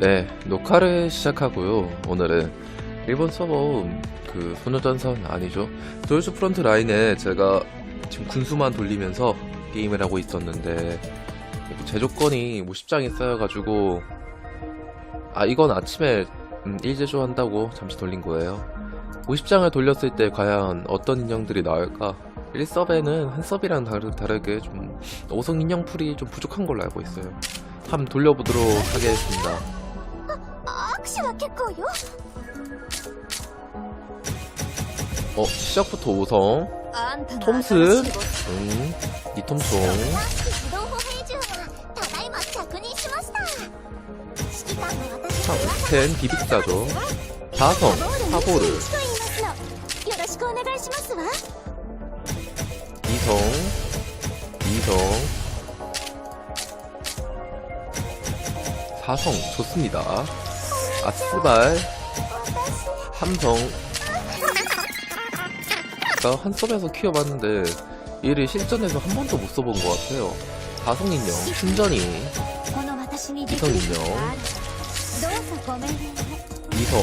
네, 녹화를 시작하고요. 오늘은 일본 서버 그 소녀전선 아니죠. 도요스 프론트 라인에 제가 지금 군수만 돌리면서 게임을 하고 있었는데 제조건이 뭐 10장이 쌓여가지고 아 이건 아침에 음, 일제조 한다고 잠시 돌린 거예요. 50장을 돌렸을 때 과연 어떤 인형들이 나올까? 1섭에는 한 섭이랑 다르, 다르게 좀 5성 인형 풀이 좀 부족한 걸로 알고 있어요. 한번 돌려보도록 하겠습니다. 확실하겠고요. 어, 시작부터 5성. 톰스. 응, 니톰송. 참, 텐 비빅사죠. 4성, 사보르. 2성, 2성. 4성, 좋습니다. 아 씨발. 함성. 나 한섭에서 키워봤는데 얘를 실전에서 한 번도 못 써본 것 같아요. 다성인형 신전이. 이성인형. 이성.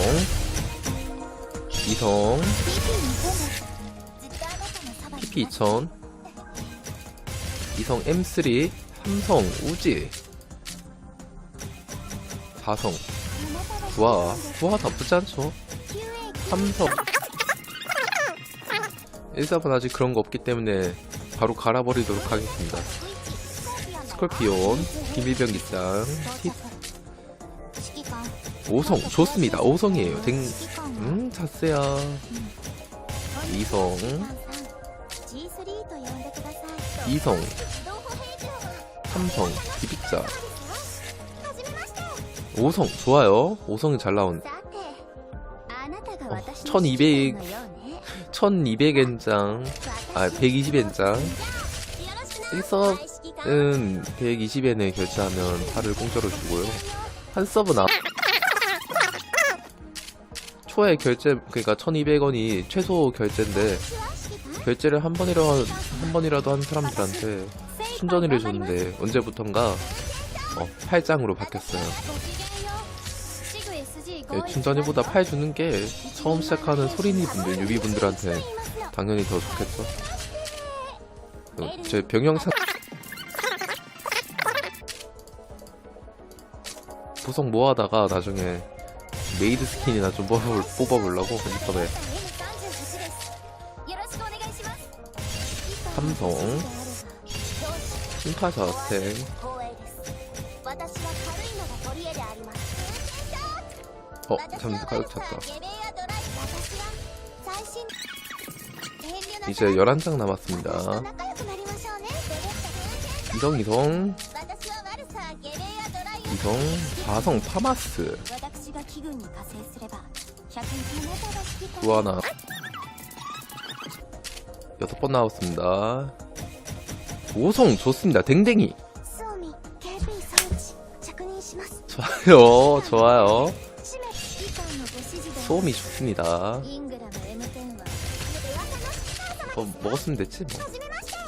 이성. PP 2000 이성 M3 삼성 우지. 다성. 좋아, 좋아 나쁘지 않죠. 3성 1삽은 아직 그런 거 없기 때문에 바로 갈아버리도록 하겠습니다. 스콜피온, 비밀병기장, 히 5성 좋습니다. 5성이에요. 댕, 음, 자세야. 2성, 2성, 3성, 비빅자. 5성 좋아요. 5성이 잘 나온. 1200 1200엔장, 아 120엔장. 1섭은 120엔에 결제하면 팔을 공짜로 주고요. 한 서브는 아... 초에 결제 그러니까 1200원이 최소 결제인데 결제를 한 번이라도 한 번이라도 한 사람들한테 순전히를 줬는데 언제부턴가 어, 8장으로 바뀌었어요. 예, 충전이보다 8 주는 게 처음 시작하는 소리니 분들, 유비 분들한테 당연히 더 좋겠죠. 어, 제 병영상 구성 모아다가 나중에 메이드 스킨이나 좀 뽑아볼, 뽑아보려고 인스타에. 삼성. 심파자 스택 어, 잠수 가득 찼다. 이제 11장 남았습니다. 이성, 이성. 이성, 바성, 파마스. 구하나. 여섯 번 나왔습니다. 5성 좋습니다. 댕댕이. 좋아요, 좋아요. 소음이 좋습니다 뭐 먹었으면 됐지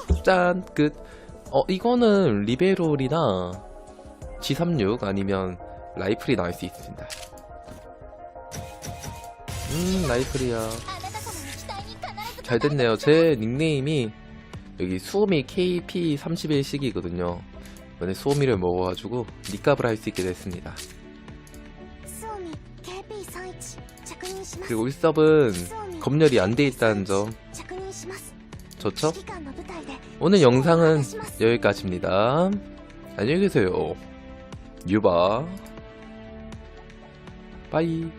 뭐. 짠! 끝! 어 이거는 리베롤이나 G36 아니면 라이플이 나올 수 있습니다 음 라이플이야 잘 됐네요 제 닉네임이 여기 수호미 KP31식이거든요 이번에 수호미를 먹어가지고 니값을 할 수 있게 됐습니다 그리고 1섭은 검열이 안 돼 있다는 점 좋죠? 오늘 영상은 여기까지입니다. 안녕히 계세요. 유바 빠이